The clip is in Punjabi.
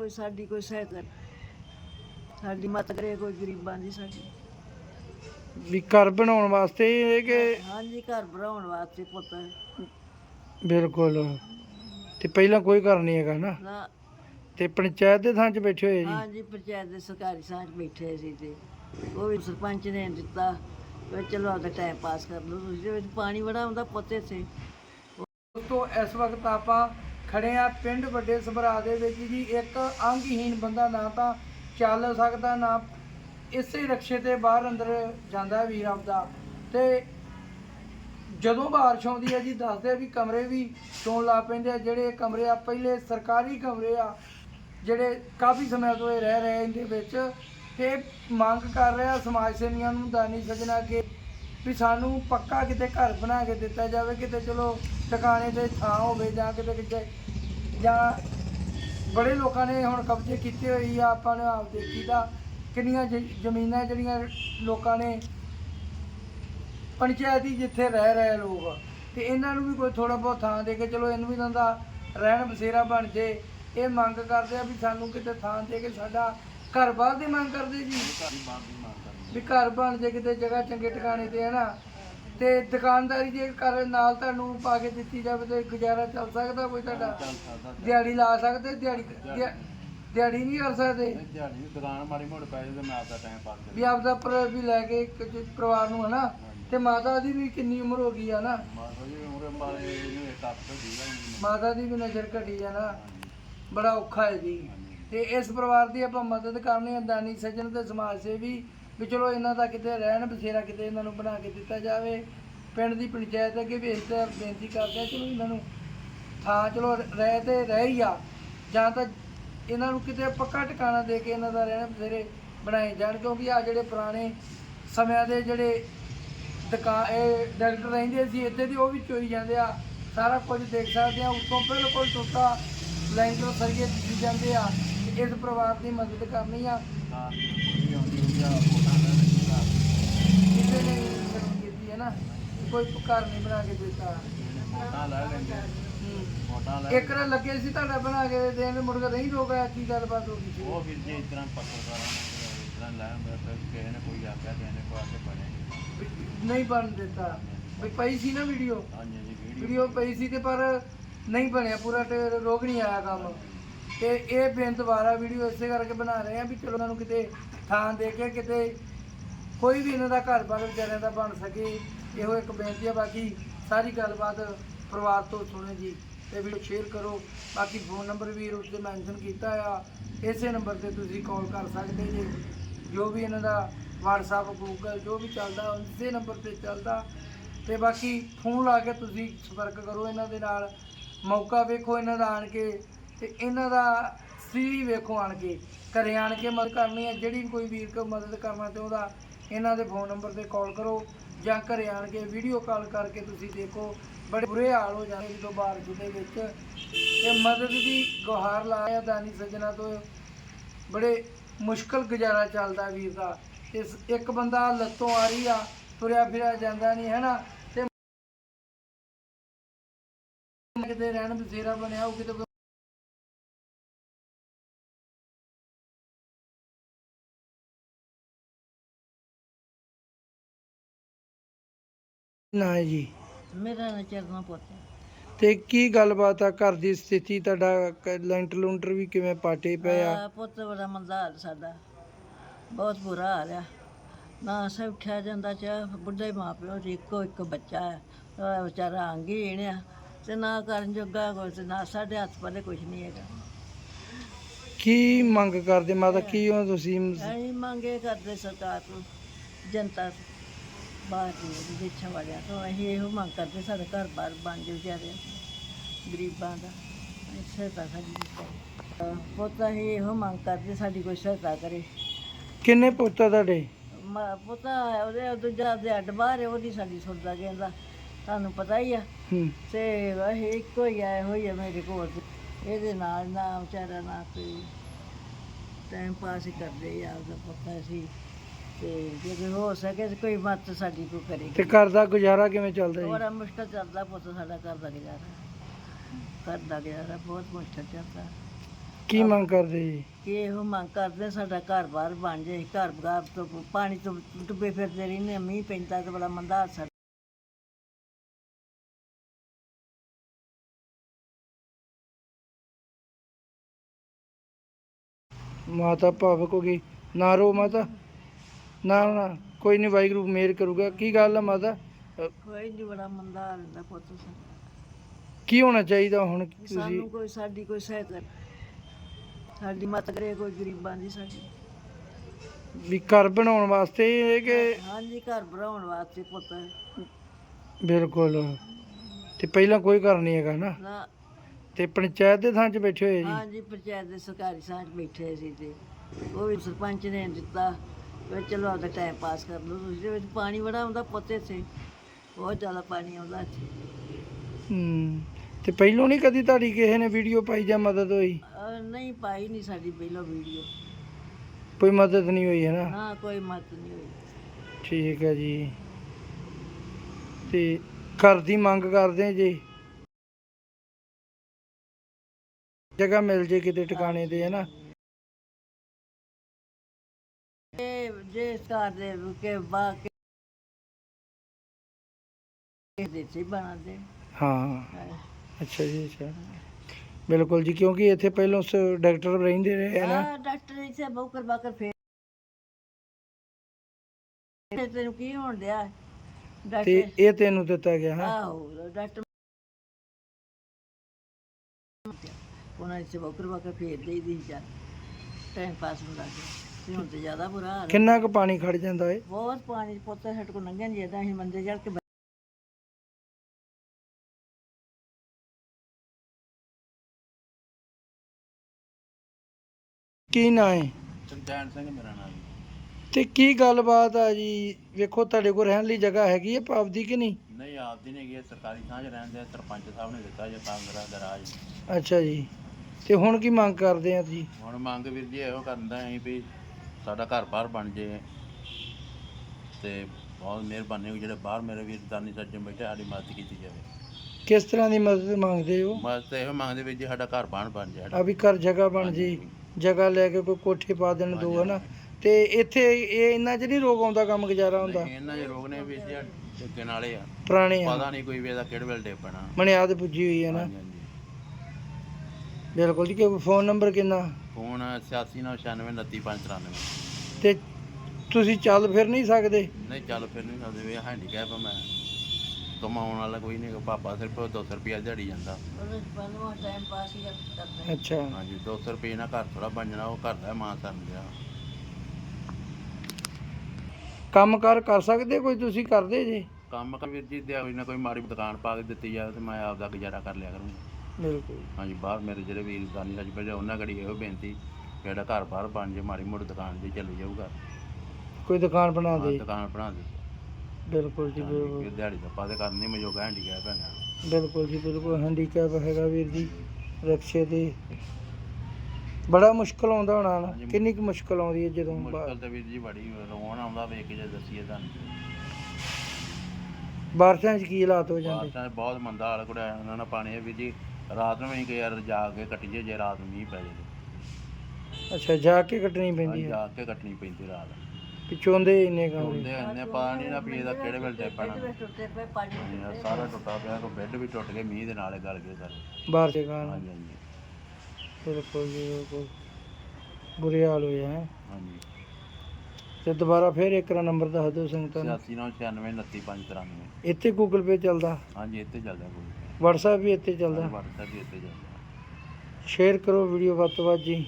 ਕੋਈ ਸਾਡੀ ਕੋਈ ਸਹਾਇਤਾ ਸਾਡੀ ਮਦਦ ਕਰੇ ਕੋਈ ਗਰੀਬਾਂ ਦੀ ਸਾਡੀ। ਵੀ ਘਰ ਬਣਾਉਣ ਵਾਸਤੇ ਇਹ ਕਿ ਹਾਂਜੀ ਘਰ ਬਣਾਉਣ ਵਾਸਤੇ ਪੁੱਤ। ਬਿਲਕੁਲ। ਤੇ ਪਹਿਲਾਂ ਕੋਈ ਘਰ ਨਹੀਂ ਹੈਗਾ ਨਾ। ਨਾ। ਤੇ ਪੰਚਾਇਤ ਦੇ ਥਾਂ 'ਚ ਬੈਠੇ ਹੋਏ ਜੀ। ਹਾਂਜੀ ਪੰਚਾਇਤ ਦੇ ਸਰਕਾਰੀ ਸਾਂਝ ਬੈਠੇ ਸੀ ਤੇ। ਉਹ ਵੀ ਸਰਪੰਚ ਨੇ ਦਿੱਤਾ। ਵੀ ਚਲੋ ਆਪਦਾ ਟਾਈਮ ਪਾਸ ਕਰ ਲਓ। ਦੇ ਵਿੱਚ ਪਾਣੀ ਬੜਾ ਆਉਂਦਾ ਪੁੱਤੇ ਸੇ ਦੋਸਤੋ ਇਸ ਵਕਤ ਆਪਾਂ ਖੜੇ ਆ ਪਿੰਡ ਵੱਡੇ ਸਭਰਾ ਦੇ ਵਿੱਚ ਜੀ, ਇੱਕ ਅੰਗਹੀਨ ਬੰਦਾ ਨਾ ਤਾਂ ਚੱਲ ਸਕਦਾ, ਨਾ ਇਸੇ ਰਕਸ਼ੇ ਤੇ ਬਾਹਰ ਅੰਦਰ ਜਾਂਦਾ ਵੀਰ ਆਪਦਾ। ਤੇ ਜਦੋਂ ਬਾਰਿਸ਼ ਆਉਂਦੀ ਹੈ ਜੀ, ਦੱਸਦੇ ਵੀ ਕਮਰੇ ਵੀ ਚੋਣ ਲਾ ਪੈਂਦੇ ਆ, ਜਿਹੜੇ ਕਮਰੇ ਆ, ਪਹਿਲੇ ਸਰਕਾਰੀ ਕਮਰੇ ਆ, ਜਿਹੜੇ ਕਾਫੀ ਸਮੇਂ ਤੋਂ ਇਹ ਰਹਿ ਰਹੇ ਇਹਦੇ ਵਿੱਚ। ਤੇ ਮੰਗ ਕਰ ਰਿਹਾ ਸਮਾਜ ਸੇਵੀਆਂ ਨੂੰ ਦਾਨੀ ਸੱਜਣਾ ਕਿ ਵੀ ਸਾਨੂੰ ਪੱਕਾ ਕਿਤੇ ਘਰ ਬਣਾ ਕੇ ਦਿੱਤਾ ਜਾਵੇ, ਕਿਤੇ ਚਲੋ ਟਿਕਾਣੇ ਤੇ ਥਾਂ ਹੋਵੇ ਜਾਂ ਕਿਤੇ ਕਿਤੇ, ਜਾਂ ਬੜੇ ਲੋਕਾਂ ਨੇ ਹੁਣ ਕਬਜ਼ੇ ਕੀਤੇ ਹੋਈ ਆ, ਆਪਾਂ ਨੇ ਆਪ ਦੇਖੀ ਦਾ ਕਿੰਨੀਆਂ ਜ਼ਮੀਨਾਂ ਜਿਹੜੀਆਂ ਲੋਕਾਂ ਨੇ ਪੰਚਾਇਤੀ ਜਿੱਥੇ ਰਹਿ ਰਹੇ ਲੋਕ, ਤੇ ਇਹਨਾਂ ਨੂੰ ਵੀ ਕੋਈ ਥੋੜਾ ਬਹੁਤ ਥਾਂ ਦੇ ਕੇ, ਚਲੋ ਇਹਨੂੰ ਵੀ ਇਹਨਾਂ ਰਹਿਣ ਬਸੇਰਾ ਬਣ ਜੇ। ਇਹ ਮੰਗ ਕਰਦੇ ਆ ਵੀ ਸਾਨੂੰ ਕਿਤੇ ਥਾਂ ਦੇ ਕੇ ਸਾਡਾ ਘਰ ਬਾਹਰ ਦੀ ਮੰਗ ਕਰਦੇ ਜੀ। ਵੀ ਘਰ ਬਣ ਜੇ ਕਿਤੇ ਜਗ੍ਹਾ ਚੰਗੇ ਟਿਕਾਣੇ ਤੇ ਹੈ ਨਾ ਤੇ ਦੁਕਾਨਦਾਰੀ ਜੇ ਕਰ ਨਾਲ ਤੁਹਾਨੂੰ ਪਾ ਕੇ ਦਿੱਤੀ ਜਾਵੇ ਤੇ ਗੁਜ਼ਾਰਾ ਚੱਲ ਸਕਦਾ ਕੋਈ ਤੁਹਾਡਾ? ਦਿਹਾੜੀ ਲਾ ਸਕਦੇ? ਦਿਹਾੜੀ ਦਿਹਾ- ਦਿਹਾੜੀ ਨਹੀਂ ਕਰ ਸਕਦੇ? ਦਿਹਾੜੀ ਦੁਕਾਨ ਮਾੜੀ ਮੋੜ ਪੈ ਜਾਵੇ ਮੈਂ ਆਪਦਾ ਟਾਈਮ ਪਾਸ ਵੀ ਆਪਦਾ ਪਰ ਵੀ ਲੈ ਕੇ ਇੱਕ ਜ- ਪਰਿਵਾਰ ਨੂੰ ਹਨਾ? ਤੇ ਮਾਤਾ ਦੀ ਵੀ ਕਿੰਨੀ ਉਮਰ ਹੋ ਗਈ ਆ ਨਾ ਮਾਸਾ ਜੀ ਉਮਰੇ ਮਾਰੇ ਇਹਨੂੰ ਇੱਕ ਹੱਥ ਤੋਂ ਜੀਵਾ ਹੀ ਮਾਤਾ ਦੀ ਵੀ ਨਜ਼ਰ ਘਟੀ ਆ ਨਾ ਬੜਾ ਔਖਾ ਹੈ ਜੀ। ਤੇ ਇਸ ਪਰਿਵਾਰ ਦੀ ਆਪਾਂ ਮਦਦ ਕਰਨੀ ਹੈ ਦਾਨੀ ਸੱਜਣ ਤੇ ਸਮਾਜ ਸੇਵੀ ਵੀ ਚਲੋ ਇਹਨਾਂ ਦਾ ਕਿਤੇ ਰਹਿਣ ਬਸੇਰਾ ਕਿਤੇ ਇਹਨਾਂ ਨੂੰ ਬਣਾ ਕੇ ਦਿੱਤਾ ਜਾਵੇ। ਪਿੰਡ ਦੀ ਪੰਚਾਇਤ ਅੱਗੇ ਵੀ ਇਸ ਤਰ੍ਹਾਂ ਬੇਨਤੀ ਕਰਦੇ ਆ, ਚਲੋ ਇਹਨਾਂ ਨੂੰ ਥਾਂ ਚਲੋ ਰਹਿ ਤੇ ਰਹਿ ਹੀ ਆ। ਜਾਂ ਤਾਂ ਇਹਨਾਂ ਨੂੰ ਕਿਤੇ ਪੱਕਾ ਟਿਕਾਣਾ ਦੇ ਕੇ ਇਹਨਾਂ ਦਾ ਰਹਿਣ ਬਸੇਰੇ ਬਣਾਏ ਜਾਣ, ਕਿਉਂਕਿ ਆ ਜਿਹੜੇ ਪੁਰਾਣੇ ਸਮਿਆਂ ਦੇ ਜਿਹੜੇ ਦੁਕਾਨ ਇਹ ਡਾਕਟਰ ਰਹਿੰਦੇ ਸੀ, ਇੱਥੇ ਦੀ ਉਹ ਵੀ ਚੋਈ ਜਾਂਦੇ ਆ। ਸਾਰਾ ਕੁਝ ਦੇਖ ਸਕਦੇ ਆ, ਉੱਤੋਂ ਬਿਲਕੁਲ ਟੁੱਟਾ ਲੈਂਟਰ ਸਰੀਏ ਦਿੱਤੇ ਜਾਂਦੇ ਆ। ਇਸ ਪਰਿਵਾਰ ਦੀ ਮਦਦ ਕਰਨੀ ਆ। ਕਾਰ ਕੋਈ ਆਉਂਦੀ ਹੁੰਦੀ ਆ ਫੋਟਾ ਲੈ ਲੈਂਦਾ ਕਿਸੇ ਨੇ ਮਦਦ ਕੀਤੀ ਹੈ ਨਾ ਕੋਈ ਘਰ ਨਹੀਂ ਬਣਾ ਕੇ ਦਿੱਤਾ ਫੋਟਾ ਲੈ ਲੈਂਦੇ ਹੂੰ। ਫੋਟਾ ਲੈ ਇੱਕ ਰ ਲੱਗੇ ਸੀ ਤੁਹਾਡਾ ਬਣਾ ਕੇ ਦੇਣ ਮੁੜ ਕੇ ਨਹੀਂ ਆਇਆ ਕੀ ਗੱਲਬਾਤ ਹੋ ਗਈ ਸੀ? ਉਹ ਫਿਰ ਜੇ ਇਤਨਾ ਪੱਤਰਕਾਰਾਂ ਨੇ ਇਤਨਾ ਲੈ ਮੈਂ ਫਿਰ ਕਿਸੇ ਨੇ ਕੋਈ ਆਖਿਆ ਕਿਸੇ ਨੇ ਕੋਈ ਆ ਕੇ ਪੜਿਆ ਨਹੀਂ ਬਣ ਦਿੱਤਾ। ਵੀ ਪਈ ਸੀ ਨਾ ਵੀਡੀਓ? ਹਾਂਜੀ ਜੀ ਵੀਡੀਓ ਵੀਡੀਓ ਪਈ ਸੀ ਤੇ ਪਰ ਨਹੀਂ ਬਣਿਆ ਪੂਰਾ ਤੇ ਰੋਗ ਨਹੀਂ ਆਇਆ ਕੰਮ। ਤੇ ਇਹ ਬੇਨ ਦੁਬਾਰਾ ਵੀਡੀਓ ਇਸੇ ਕਰਕੇ ਬਣਾ ਰਹੇ ਆ ਵੀ ਚਲੋ ਉਹਨਾਂ ਨੂੰ ਕਿਤੇ ਥਾਂ ਦੇ ਕੇ ਕਿਤੇ ਕੋਈ ਵੀ ਇਹਨਾਂ ਦਾ ਘਰ ਬਾਰ ਵਿਚਾਰਿਆਂ ਦਾ ਬਣ ਸਕੇ, ਇਹੋ ਇੱਕ ਬੇਨਤੀ ਆ, ਬਾਕੀ ਸਾਰੀ ਗੱਲਬਾਤ ਪਰਿਵਾਰ ਤੋਂ ਸੁਣੋ ਜੀ ਤੇ ਵੀਡੀਓ ਸ਼ੇਅਰ ਕਰੋ। ਬਾਕੀ ਫੋਨ ਨੰਬਰ ਵੀ ਉਸ 'ਤੇ ਮੈਂਸ਼ਨ ਕੀਤਾ ਆ, ਇਸੇ ਨੰਬਰ ਤੇ ਤੁਸੀਂ ਕਾਲ ਕਰ ਸਕਦੇ ਜੇ। ਜੋ ਵੀ ਇਹਨਾਂ ਦਾ WhatsApp, Google, ਜੋ ਵੀ ਚੱਲਦਾ, ਉਸੇ ਨੰਬਰ ਤੇ ਚੱਲਦਾ। ਤੇ ਬਾਕੀ ਫੋਨ ਲਾ ਕੇ ਤੁਸੀਂ ਸੰਪਰਕ ਕਰੋ ਇਹਨਾਂ ਦੇ ਨਾਲ। ਮੌਕਾ ਵੇਖੋ ਇਹਨਾਂ ਦਾ ਆਣ ਕੇ। ਤੇ ਇਹਨਾਂ ਦਾ ਸਥਿਤੀ ਵੇਖੋ ਆਣ ਕੇ, ਘਰੇ ਆਣ ਕੇ ਮਦਦ ਕਰਨੀ ਹੈ, ਜਿਹੜੀ ਕੋਈ ਵੀਰ ਕੋ ਮਦਦ ਕਰਨਾ ਚਾਹੁੰਦਾ ਇਹਨਾਂ ਦੇ ਫੋਨ ਨੰਬਰ ਤੇ ਕਾਲ ਕਰੋ ਜਾਂ ਘਰੇ ਆਣ ਕੇ ਵੀਡੀਓ ਕਾਲ ਕਰਕੇ ਤੁਸੀਂ ਦੇਖੋ, ਬੜੇ ਬੁਰੇ ਹਾਲ ਹੋ ਜਾਂਦੇ ਜਦੋਂ ਬਾਰਿਸ਼ ਦੇ ਵਿੱਚ। ਤੇ ਮਦਦ ਦੀ ਗੁਹਾਰ ਲਾਇਆ ਦਾਨੀ ਸੱਜਣਾ ਤੋਂ ਬੜੇ ਮੁਸ਼ਕਲ ਗੁਜ਼ਾਰਾ ਚੱਲਦਾ ਵੀਰ ਦਾ। ਤੇ ਇੱਕ ਬੰਦਾ ਲੱਤੋਂ ਆ ਰਹੀ ਆ, ਤੁਰਿਆ ਫਿਰਿਆ ਜਾਂਦਾ ਨਹੀਂ ਹੈ ਨਾ ਤੇ ਕਿਤੇ ਰਹਿਣ ਬਸੇਰਾ ਬਣਿਆ ਉਹ ਕਿਤੇ ਨਾ ਜੀ। ਮੇਰਾ ਨਾ ਚਰਨਾ ਪੁੱਤ ਤੇ ਕੀ ਗੱਲਬਾਤ ਆ ਘਰ ਦੀ ਸਥਿਤੀ? ਤੁਹਾਡਾ ਕ- ਲੈਂਟਰ ਲੂੰਟਰ ਵੀ ਕਿਵੇਂ ਪਾਟੇ ਪਏ ਆ? ਆ ਪੁੱਤ ਬੜਾ ਮੰਦਾ ਹਾਲ ਸਾਡਾ। ਬਹੁਤ ਬੁਰਾ ਹਾਲ ਆ। ਨਾ ਸੇ ਉੱਠਿਆ ਜਾਂਦਾ ਚਾ ਬੁੱਢੇ ਮਾਂ ਪਿਓ ਦੀ ਇੱਕੋ ਇੱਕ ਬੱਚਾ ਹੈ। ਉਹ ਵਿਚਾਰਾ ਅੰਗਹੀਣ ਆ ਤੇ ਨਾ ਕਰਨ ਜੋਗਾ ਕੁਛ ਨਾ ਸਾਡੇ ਹੱਥ ਪੱਲੇ ਕੁਝ ਨਹੀਂ ਹੈਗਾ। ਕੀ ਮੰਗ ਕਰਦੇ? ਮਾਤਾ ਕੀ ਹੋ ਤੁਸੀਂ? ਅਸੀਂ ਮੰਗੇ ਕਰਦੇ ਸਰਕਾਰ ਤੋਂ ਜਨਤਾ ਤੋਂ ਬਾਹਰ ਦੀ ਦੇਸ਼ਾਂ ਵਾਲਿਆਂ ਤੋਂ। ਅਸੀਂ ਇਹੋ ਮੰਗ ਕਰਦੇ ਸਾਡਾ ਘਰ ਬਾਰ ਬਣ ਜਾਵੇ ਵਿਚਾਰਿਆਂ ਦਾ, ਗਰੀਬਾਂ ਦਾ। ਅਸੀਂ ਸਹਾਇਤਾ ਸਾਡੀ ਪੁੱਤ ਅਸੀਂ ਇਹੋ ਮੰਗ ਕਰਦੇ ਸਾਡੀ ਕੋਈ ਸਹਾਇਤਾ ਕਰੇ। ਕਿੰਨੇ ਪੁੱਤ ਆ ਤੁਹਾਡੇ? ਮ- ਪੁੱਤ ਉਹਦੇ ਦੂਜਾ ਦੇ ਅੱਡ ਬਾਹਰ ਹੈ, ਉਹਦੀ ਸਾਡੀ ਸੁਣਦਾ ਕਹਿੰਦਾ। ਤੁਹਾਨੂੰ ਪਤਾ ਹੀ ਆ। ਹੂੰ। ਤੇ ਇਹ ਇੱਕੋ ਹੀ ਆਏ ਹੋਈ ਆ ਮੇਰੇ ਕੋਲ। ਤੇ ਇਹਦੇ ਨਾਲ ਨਾ ਵਿਚਾਰਾ ਨਾ ਕੋਈ ਟਾਈਮ ਪਾਸ ਹੀ ਕਰਦੇ ਆ ਉਹਦਾ ਪੁੱਤ ਸੀ ਤੇ ਜੇ ਹੋ ਸਕੇ ਤੇ ਕੋਈ ਮਦਦ ਸਾਡੀ ਕੋ ਤੇ ਕਰੇਗੀ ਘਰ ਦਾ ਗੁਜ਼ਾਰਾ ਕਿਵੇਂ ਚੱਲਦਾ ਜੀ? ਬੜਾ ਮੁਸ਼ਕਲ ਚੱਲਦਾ ਪੁੱਤ ਸਾਡਾ ਘਰ ਦਾ ਗੁਜ਼ਾਰਾ। ਘਰ ਦਾ ਗੁਜ਼ਾਰਾ ਬਹੁਤ ਮੁਸ਼ਕਲ ਚੱਲਦਾ। ਕੀ ਮੰਗ ਕਰਦੇ ਜੀ? ਕਿ ਇਹੋ ਮੰਗ ਕਰਦੇ ਸਾਡਾ ਘਰ ਬਾਹਰ ਬਣ ਜਾਏ ਘਰ ਬਾਹਰ ਤੋਂ ਪਾਣੀ ਤੋਂ ਡੁੱਬੇ ਫਿਰਦੇ ਰਹਿੰਦੇ ਹਾਂ, ਮੀਂਹ ਪੈਂਦਾ ਤੇ ਬੜਾ ਮੰਦਾ ਹਾਲ ਸਾਡਾ। ਮਾਤਾ ਭਾਵਕ ਹੋ ਗਈ। ਨਾ ਰੋ ਮਾਤਾ। ਨਾ ਨਾ ਕੋਈ ਨਹੀਂ ਵਾਹਿਗੁਰੂ ਮੇਰ ਕਰੂਗਾ। ਕੀ ਗੱਲ ਆ ਮਾਤਾ? ਅ, ਕੋਈ ਨਹੀਂ ਬੜਾ ਮੰਦਾ ਹਾਲ ਹੁੰਦਾ ਪੁੱਤ ਸਾਡਾ। ਕੀ ਹੋਣਾ ਚਾਹੀਦਾ ਹੁਣ ਤੁਸੀਂ? ਸਾਨੂੰ ਕੋਈ ਸਾਡੀ ਕੋਈ ਸਹਾਇਤਾ ਸਾਡੀ ਮਦਦ ਕਰੇ ਕੋਈ ਗਰੀਬਾਂ ਦੀ ਸਾਡੀ। ਵੀ ਘਰ ਬਣਾਉਣ ਵਾਸਤੇ ਇਹ ਕਿ ਹਾਂਜੀ ਘਰ ਬਣਾਉਣ ਵਾਸਤੇ ਪੁੱਤ। ਬਿਲਕੁਲ। ਤੇ ਪਹਿਲਾਂ ਕੋਈ ਘਰ ਨਹੀਂ ਹੈਗਾ ਨਾ? ਨਾ। ਤੇ ਪੰਚਾਇਤ ਦੇ ਥਾਂ 'ਚ ਬੈਠੇ ਹੋਏ ਜੀ ਹਾਂਜੀ ਪੰਚਾਇਤ ਦੇ ਸਰਕਾਰੀ ਸਾਂਝ ਬੈਠੇ ਸੀ ਤੇ। ਉਹ ਵੀ ਸਰਪੰਚ ਨੇ ਦਿੱਤਾ। ਵੀ ਚਲੋ ਆਪਦਾ ਟਾਈਮ ਪਾਸ ਕਰ ਲਓ। ਤੁਸੀਂ ਦੇ ਵਿੱਚ ਪਾਣੀ ਬੜਾ ਆਉਂਦਾ ਪੁੱਤੇ ਸੀ। ਬਹੁਤ ਜ਼ਿਆਦਾ ਪਾਣੀ ਆਉਂਦਾ ਇੱਥੇ। ਹੂੰ। ਤੇ ਪਹਿਲੋਂ ਨਹੀਂ ਕਦੀ ਤੁਹਾਡੀ ਕਿਸੇ ਨੇ ਵੀਡੀਓ ਪਾਈ ਜਾਂ ਮਦਦ ਹੋਈ? ਅਹ ਨਹੀਂ ਪਾਈ ਨਹੀਂ ਸਾਡੀ ਪਹਿਲਾਂ ਵੀਡੀਓ ਕੋਈ ਮਦਦ ਨਹੀਂ ਹੋਈ ਹੈ ਨਾ? ਹਾਂ ਕੋਈ ਮਤ ਨਹੀਂ ਹੋਈ। ਠੀਕ ਹੈ ਜੀ। ਤੇ ਘਰ ਦੀ ਮੰਗ ਕਰਦੇ ਜੀ। ਜਗ੍ਹਾ ਮਿਲ ਜੇ ਕਿਤੇ ਟਿਕਾਣੇ ਤੇ ਹੈ ਨਾ? ਜੇ ਕੇ ਬਣਾਦੇ ਹਾਂ। ਅੱਛਾ ਜੀ ਅੱਛਾ। ਬਿਲਕੁਲ ਜੀ ਕਿਉਂਕਿ ਇੱਥੇ ਪਹਿਲਾਂ ਸ- ਡਾਕਟਰ ਰਹਿੰਦੇ ਰਹੇ ਹੈ ਨਾ? ਆ ਡਾਕਟਰ ਇੱਥੇ ਬੌਕਰ ਬਾਕਰ ਫੇਰ ਤੇ ਤੈਨੂੰ ਕੀ ਹੋਣ ਡਿਆ? ਤੇ ਡਾਕਟਰ ਇਹ ਤੈਨੂੰ ਦਿੱਤਾ ਗਿਆ ਹਾਂ? ਆਹੋ ਡਾਕਟਰ ਉਹਨਾਂ ਨੇ ਬੌਕਰ ਬਾਕਰ ਫੇਰ ਦੇ ਦੀ ਜਾ ਟਾਈਮ ਪਾਸ ਹੁੰਦਾ। ਸੀ ਤੇ ਹੁਣ ਤੇ ਜ਼ਿਆਦਾ ਬੁਰਾ ਹਾਲ ਹੈ। ਕਿੰਨਾ ਕੁ ਪਾਣੀ ਖੜ ਜਾਂਦਾ ਏ? ਬਹੁਤ ਪਾਣੀ ਪੁੱਤ ਸਾਡੇ ਕੋਲ ਲੰਘਿਆ ਨਹੀਂ ਜਾਂਦਾ ਅਸੀਂ ਮੰਦੇ ਜਲ ਕੇ ਕੀ ਨਾਂ ਹੈ ਸੁਖਚੈਨ ਸਿੰਘ ਮੇਰਾ ਨਾਮ। ਜੀ ਤੇ ਕੀ ਗੱਲਬਾਤ ਆ ਜੀ? ਵੇਖੋ ਤੁਹਾਡੇ ਕੋਲ ਰਹਿਣ ਲਈ ਜਗ੍ਹਾ ਹੈਗੀ ਹੈ ਪਾਵਦੀ ਕਿ ਨਹੀਂ? ਨਹੀਂ ਆਪਦੀ ਨਹੀਂ ਗਈ ਸਰਕਾਰੀ ਥਾਂ 'ਚ ਰਹਿੰਦੇ ਸਰਪੰਚ ਸਾਹਿਬ ਨੇ ਦਿੱਤਾ ਜੇ ਕਾਂਗਰਸ ਦਾ ਰਾਜ ਅੱਛਾ ਜੀ। ਤੇ ਹੁਣ ਕੀ ਮੰਗ ਕਰਦੇ ਆ ਜੀ ਹੁਣ ਮੰਗ ਵੀਰ ਜੀ ਇਹੋ ਕਰਦਾ ਅਸੀਂ ਵੀ ਸਾਡਾ ਘਰ ਬਾਹਰ ਬਣ ਜੇ ਤੇ ਬਹੁਤ ਮਿਹਰਬਾਨੀ ਹੋਊ ਜਿਹੜੇ ਬਾਹਰ ਮੇਰੇ ਵੀਰ ਦਾਨੀ ਸੱਜਣ ਬੈਠੇ ਸਾਡੀ ਮਦਦ ਕੀਤੀ ਜਾਵੇ। ਕਿਸ ਤਰ੍ਹਾਂ ਦੀ ਮਦਦ ਮੰਗਦੇ ਹੋ? ਬਸ ਤੇ ਇਹੋ ਮੰਗਦੇ ਵੀ ਜੀ ਸਾਡਾ ਘਰ ਬਣ ਬਣ ਜਾਏ ਆ ਵੀ ਘਰ ਜਗ੍ਹਾ ਬਣ ਜੀ ਜਗ੍ਹਾ ਲੈ ਕੇ ਕੋਈ ਕੋਠੇ ਪਾ ਦੇਣ ਦੋ ਹਨਾ? ਤੇ ਇੱਥੇ ਇਹ ਇੰਨਾ ਚ ਨਹੀਂ ਰੋਗ ਆਉਂਦਾ ਕੰਮ ਗੁਜ਼ਾਰਾ ਹੁੰਦਾ? ਨਹੀਂ, ਇਹਨਾਂ ਦੇ ਰੋਗ ਨੇ ਵੀ ਜੀ ਨਾਲੇ ਆ। ਪੁਰਾਣੇ ਆ। ਪਤਾ ਨਹੀਂ ਕੋਈ ਵੀ ਇਹਦਾ ਕਿਹੜੇ ਵੇਲੇ ਡੇ ਪੈਣਾ। ਮਨਿਆਦ ਪੁੱਜੀ ਹੋਈ ਹੈ ਨਾ? ਹਾਂਜੀ ਹਾਂਜੀ। ਬਿਲਕੁਲ ਜੀ ਕਿ ਫੋਨ ਨੰਬਰ ਕਿੰਨਾ? ਫੋਨ 8696293593 ਤੇ ਤੁਸੀਂ ਚੱਲ ਫਿਰ ਨਹੀਂ ਸਕਦੇ? ਨਹੀਂ ਚੱਲ ਫਿਰ ਨਹੀਂ ਸਕਦੇ ਵੀ ਹੈਂਡੀਕੈਪ ਮੈਂ ਕਮਾਉਣ ਵਾਲਾ ਕੋਈ ਨਹੀਂ ਪਾਪਾ ਸਿਰਫ 200 ਰੁਪਿਆ ਦਿਹਾੜੀ ਜਾਂਦਾ। ਟਾਈਮ ਪਾਸ ਹੀ ਕਰਦੇ ਅੱਛਾ। ਹਾਂਜੀ 200 ਰੁਪਏ ਨਾਲ ਘਰ ਥੋੜਾ ਬਣ ਜਾਣਾ ਉਹ ਘਰ ਦਾ ਮਾਂ ਸਰਨ ਗਿਆ ਕੰਮ ਕਾਰ ਕਰ ਸਕਦੇ ਕੋਈ ਤੁਸੀਂ? ਕਰਦੇ ਜੀ? ਕੰਮ ਕਰ ਵੀਰ ਜੀ ਦਿਹਾੜੀ ਨਾਲ ਕੋਈ ਮਾੜੀ ਦੁਕਾਨ ਪਾ ਕੇ ਦਿੱਤੀ ਜਾਵੇ ਤੇ ਮੈਂ ਆਪਦਾ ਗੁਜ਼ਾਰਾ ਕਰ ਲਿਆ ਕਰੂੰਗਾ। ਬਿਲਕੁਲ। ਹਾਂਜੀ ਬਾਹਰ ਮੇਰੇ ਜਿਹੜੇ ਵੀਰ ਦਾਨੀ ਸੱਜ ਪਹਿਲੇ ਉਹਨਾਂ ਘੜੀ ਇਹੋ ਬੇਨਤੀ ਵੀ ਸਾਡਾ ਘਰ ਬਾਹਰ ਬਣ ਜੇ ਮਾੜੀ ਮੋਟੀ ਦੁਕਾਨ ਦੀ ਚੱਲ ਜਾਊਗਾ। ਕੋਈ ਦੁਕਾਨ ਬਣਾ ਹਾਂ, ਦੇ। ਦੁਕਾਨ ਬਣਾ ਦੇ। ਬਿਲਕੁਲ ਜੀ ਬਿਲਕੁਲ। ਇਹ ਦਿਹਾੜੀ ਦਾ ਪਾਦੇ ਕਰਨੀ ਮੈਂ ਜੋਗਾ ਹੈਂਡੀਕੈਪ ਹੈਗਾ ਬਿਲਕੁਲ ਜੀ ਬਿਲਕੁਲ। ਹੈਂਡੀਕੈਪ ਹੈਗਾ ਵੀਰ ਜੀ ਰਕਸ਼ੇ ਤੇ ਬੜਾ ਮੁਸ਼ਕਲ ਆਉਂਦਾ ਹੋਣਾ ਨਾ। ਹਾਂਜੀ। ਕਿੰਨੀ ਕੁ ਮੁਸ਼ਕਲ ਆਉਂਦੀ ਹੈ ਜਦੋਂ ਬਾ- ਮੁਸ਼ਕਲ ਤੇ ਵੀਰ ਜੀ ਬੜੀ ਰੋਣ ਆਉਂਦਾ ਵੇਖ ਕੇ ਜੇ ਦੱਸੀਏ ਤੁਹਾਨੂੰ। ਬਾਰਿਸ਼ਾਂ 'ਚ ਕੀ ਹਾਲਾਤ ਹੋ ਜਾਂਦੇ? ਬਾਰਿਸ਼ਾਂ 'ਚ ਬਹੁਤ ਮੰਦਾ ਹਾਲ ਕੁੜਿਆ ਉਹਨਾਂ ਨਾਲ ਪਾਣੀ ਹੈ ਵੀਰ ਜੀ। ਰਾਤ ਨੂੰ ਵੀ ਕਿ ਯਾਰ ਜਾ ਕੇ ਕੱਟੀਏ ਜੇ ਰਾਤ ਨੂੰ ਮੀਂਹ ਪੈ ਜਾਵੇ ਅੱਛਾ ਜਾ ਕੇ ਕੱਟਣੀ ਪੈਂਦੀ ਹੈ? ਜਾ ਕੇ ਕੱਟਣੀ ਪੈਂਦੀ ਰਾਤ। ਪਿਛੋਂਦੇ ਇੰਨੇ ਕੰਮ ਹੁੰਦੇ ਇੰਨੇ ਪਤਾ ਨਹੀਂ ਨਾ ਵੀ ਇਹਦਾ ਕਿਹੜੇ ਵੇਲੇ ਡੇ ਪੈਣਾ। ਟੁੱਟੇ ਪਏ ਪਾਣੀ ਹਾਂਜੀ, ਆਹ ਸਾਰਾ ਟੁੱਟਾ ਪਿਆ ਕੋ ਬੈੱਡ ਵੀ ਟੁੱਟ ਗਏ ਮੀਂਹ ਦੇ ਨਾਲੇ ਗਲ ਗਏ ਸਾਰੇ। ਬਾਹਰ ਦੇ ਕਾਰਨ ਹਾਂਜੀ ਹਾਂਜੀ। ਬਿਲਕੁਲ ਜੀ ਬਿਲਕੁਲ ਬੁਰੇ ਹਾਲ ਹੋਏ ਹੈ। ਹਾਂਜੀ। ਤੇ ਦੁਬਾਰਾ ਫਿਰ ਇੱਕ ਵਾਰ ਨੰਬਰ ਦੱਸ ਦਿਓ ਸੰਗਤਾਂ ਨੂੰ। 8996 2995 ਇੱਥੇ ਗੂਗਲ ਪੇ ਚੱਲਦਾ? ਹਾਂਜੀ ਇੱਥੇ ਚੱਲਦਾ ਕੋਈ WhatsApp ਵੀ ਇੱਥੇ ਚੱਲਦਾ। WhatsApp ਵੀ ਇੱਥੇ ਚੱਲਦਾ। ਸ਼ੇਅਰ ਕਰੋ ਵੀਡੀਓ ਵੱਧ ਤੋਂ ਵੱਧ ਜੀ।